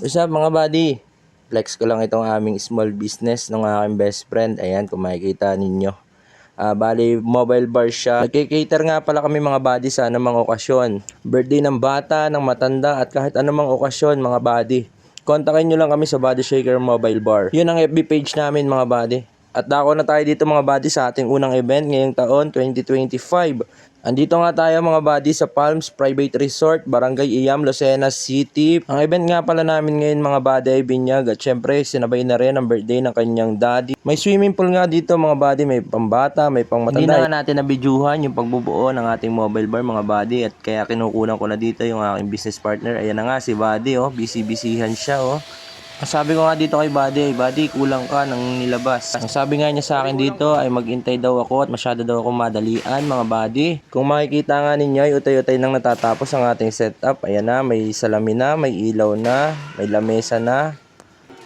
What's up mga buddy? Flex ko lang itong aming small business ng aking best friend. Ayan, kung makikita ninyo. Ah, bali, mobile bar siya. Nagkikater nga pala kami mga buddy sa anumang okasyon. Birthday ng bata, ng matanda, at kahit anumang okasyon mga buddy. Kontakin nyo lang kami sa Body Shaker Mobile Bar. Yun ang FB page namin mga buddy. At dako na tayo dito mga buddy sa ating unang event ngayong taon 2025. Andito nga tayo mga buddy sa Palms Private Resort, Barangay Iyam, Lucena City. Ang event nga pala namin ngayon mga buddy ay binyag at syempre sinabay na rin ang birthday ng kanyang daddy. May swimming pool nga dito mga buddy, may pambata, may pang matanda. Hindi na nga natin nabidyuhan yung pagbubuo ng ating mobile bar mga buddy at kaya kinukunan ko na dito yung aking business partner. Ayan na nga si buddy oh, busy-busyhan siya oh. Ang sabi ko nga dito kay Buddy, Buddy, kulang ka ng nilabas. Ang sabi nga niya sa akin dito ay maghintay daw ako at masyado daw ako madalian mga Buddy. Kung makikita nga ninyo ay utay-utay nang natatapos ang ating setup. Ayan na, may salamin na, may ilaw na, may lamesa na.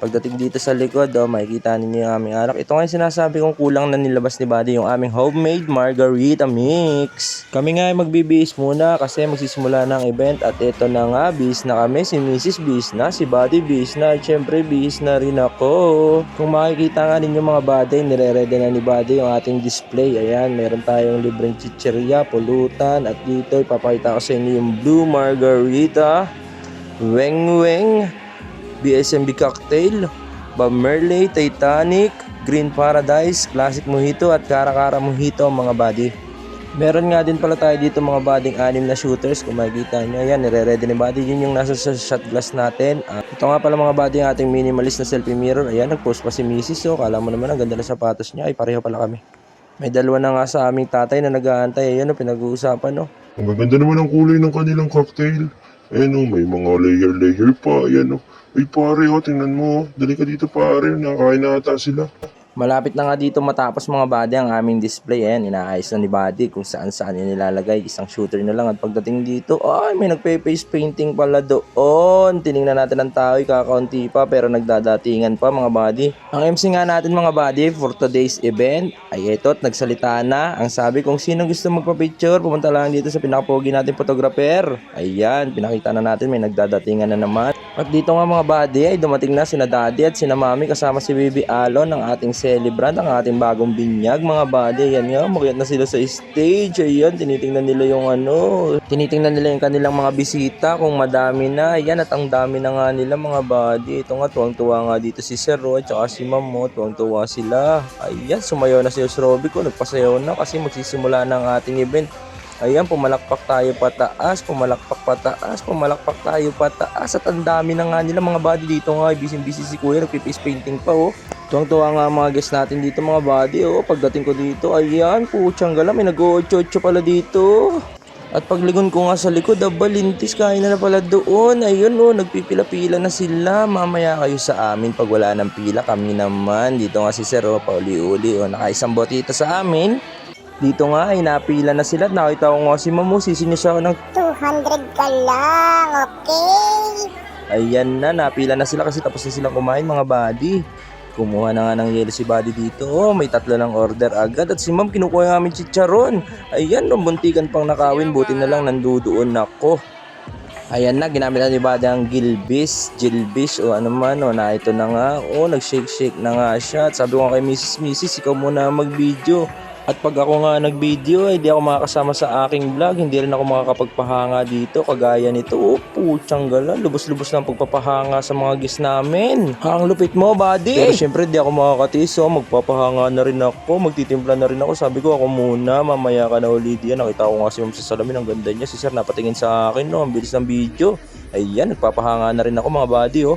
Pagdating dito sa likod, oh, makikita ninyo yung aming anak. Ito nga yung sinasabi kong kulang na nilabas ni Buddy, yung aming homemade margarita mix. Kami nga ay magbibihis muna kasi magsisimula ng event at ito na nga, bihis na kami, si Mrs. Bihis na, si Buddy bihis na, at syempre bihis na rin ako. Kung makikita nga ninyo mga Buddy, nire-ready na ni Buddy yung ating display. Ayan, meron tayong libreng chicheria, pulutan, at dito ipapakita ko sa inyo yung blue margarita. Weng Weng, BSMB Cocktail, Bob Merley, Titanic, Green Paradise, Classic Mojito at Cara-Cara Mojito mga buddy. Meron nga din pala tayo dito mga buddying anim na shooters kung makikita nyo. Ayan, nire-ready ni buddy. Yun yung nasa sa shot glass natin. Ah, ito nga pala mga buddy ang ating minimalist na selfie mirror. Ayan, nag-post pa si Mrs. Oh, kala mo naman ang ganda ng sapatos niya. Ay, pareho pala kami. May dalawa na nga sa aming tatay na nag-aantay. Ayan, oh, pinag-uusapan. Oh. Ang gaganda naman ang kulay ng kanilang cocktail. Ayan o, may mga layer-layer pa. Ayan o. Ay pare o, tingnan mo. oh. Dali ka dito pare, nakakain na ata sila. Malapit na nga dito matapos mga body ang aming display. Ayan, inaayos na ni body kung saan saan nilalagay. Isang shooter na lang at pagdating dito, ay may nagpe-face painting pala doon. Tiningnan natin ang tao, kakaunti pa pero nagdadatingan pa mga body. Ang MC nga natin mga body for today's event ay ito at nagsalita na. Ang sabi kung sino gusto magpa-picture, pumunta lang dito sa pinakapogi natin photographer. Ayan, pinakita na natin may nagdadatingan na naman. At dito nga mga body ay dumating na sina daddy at sina mami kasama si Bibi Alon ng ating celebrant, ang ating bagong binyag mga body. Ayan nga, makiat na sila sa stage. Ayan, tinitingnan nila yung ano, tinitingnan nila yung kanilang mga bisita kung madami na. Ayan, at ang dami na nga nila mga body. Ito nga, tuwang-tuwa nga dito si Sir Roy at si Ma'am mo, tuwang-tuwa sila. Ayan, sumayaw na si Roby ko, nagpasayaw na kasi magsisimula na ang ating event. Ayan, pumalakpak tayo pataas, pumalakpak pataas, pumalakpak tayo pataas. At ang dami na nga nila mga body dito nga. Busy-busy si Kuya, nagpipice painting pa oh. Tuwang-tuwa nga mga guests natin dito mga body oh. Pagdating ko dito, ayan, putsang gala, may nag-8-8 pala dito. At pagligon ko nga sa likod, aba, lintis, kain na na pala doon. Ayun oh, nagpipila-pila na sila. Mamaya kayo sa amin pag wala ng pila. Kami naman, dito nga si Sir oh, pauli-uli oh. Nakaisang botita sa amin. Dito nga ay napila na sila at nakita ko nga si Mamu, sisinya siya ako ng 200 ka lang, okay? Ayan na, napila na sila kasi tapos na silang kumain mga buddy. Kumuha na nga ng yelo si buddy dito. Oh, may tatlo ng order agad. At si ma'am kinukuha namin chicharon. Ayan, no, buntikan pang nakawin. Buti na lang nandudoon ako. Ayan na, ginamit na ni buddy ang gilbis, gilbis o ano man. O, na ito na nga. O, nag-shake-shake na nga siya. At sabi ko kay Mrs. Mrs. ikaw muna mag-video. At pag ako nga nag-video, ay di ako makakasama sa aking vlog. Hindi rin ako makakapagpahanga dito. Kagaya nito, oh, putsang galan. Lubos-lubos ang pagpapahanga sa mga guests namin. Ang lupit mo, buddy. Pero syempre, di ako makakatis. So, magpapahanga na rin ako. Magtitimpla na rin ako. Sabi ko, ako muna. Mamaya ka na ulit yan. Nakita ko nga si Ma'am sa salamin. Ang ganda niya. Si Sir napatingin sa akin, no. Ang bilis ng video. Ayan, nagpapahanga na rin ako, mga buddy, oh.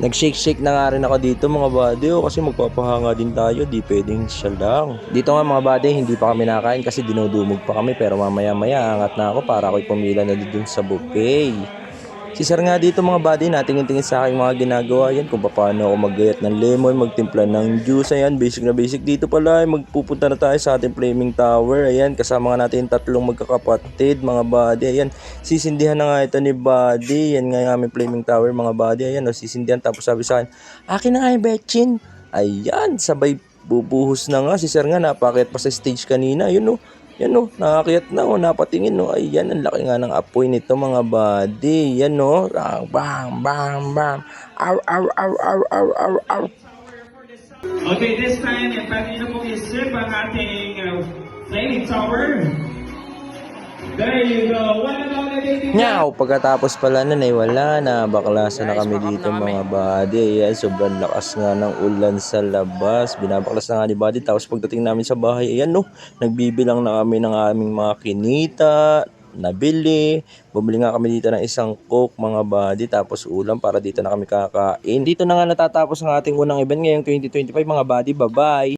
Nag-shake-shake na nga rin ako dito mga buddy oh, kasi magpapahanga din tayo, di pwedeng siya lang. Dito nga mga buddy, hindi pa kami nakain kasi dinudumog pa kami pero mamaya maya angat na ako para ako'y pumila na dun sa buffet. Si Sir nga dito mga buddy, natingin-tingin sa aking mga ginagawa. Yan kung paano ako maggayat ng lemon, magtimpla ng juice, ayan, basic na basic dito pala, ay magpupunta na tayo sa ating flaming tower, ayan, kasama nga natin tatlong magkakapatid, mga buddy, ayan, sisindihan na nga ito ni buddy, yan nga yung aming flaming tower, mga buddy, ayan, o, sisindihan, tapos sabi sa akin, akin na nga yung betchin, ayan, sabay bubuhos na nga, si Sir nga, napakit pa sa stage kanina, yun o, Yan oh, nakakiyat na oh, napatingin oh. Ayan, ang laki nga ng apoy nito mga buddy. Yan oh, bang, bang, bang, bang. Ow, ow, ow, ow, ow, ow, ow. Okay, this time, and pwede nyo pong isip ang ating uh, flaming tower. There you go. Pagkatapos pala nun ay wala na. Baklasan na kami dito mga buddy. Ayan, sobrang lakas nga ng ulan sa labas. Binabaklas na nga ni buddy. Tapos pagdating namin sa bahay, ayan no, nagbibilang na kami ng aming mga kinita, nabili. Bumili nga kami dito ng isang coke mga buddy. Tapos ulam para dito na kami kakain. Dito na nga natatapos ang ating unang event ngayong 2025 mga buddy. Bye-bye!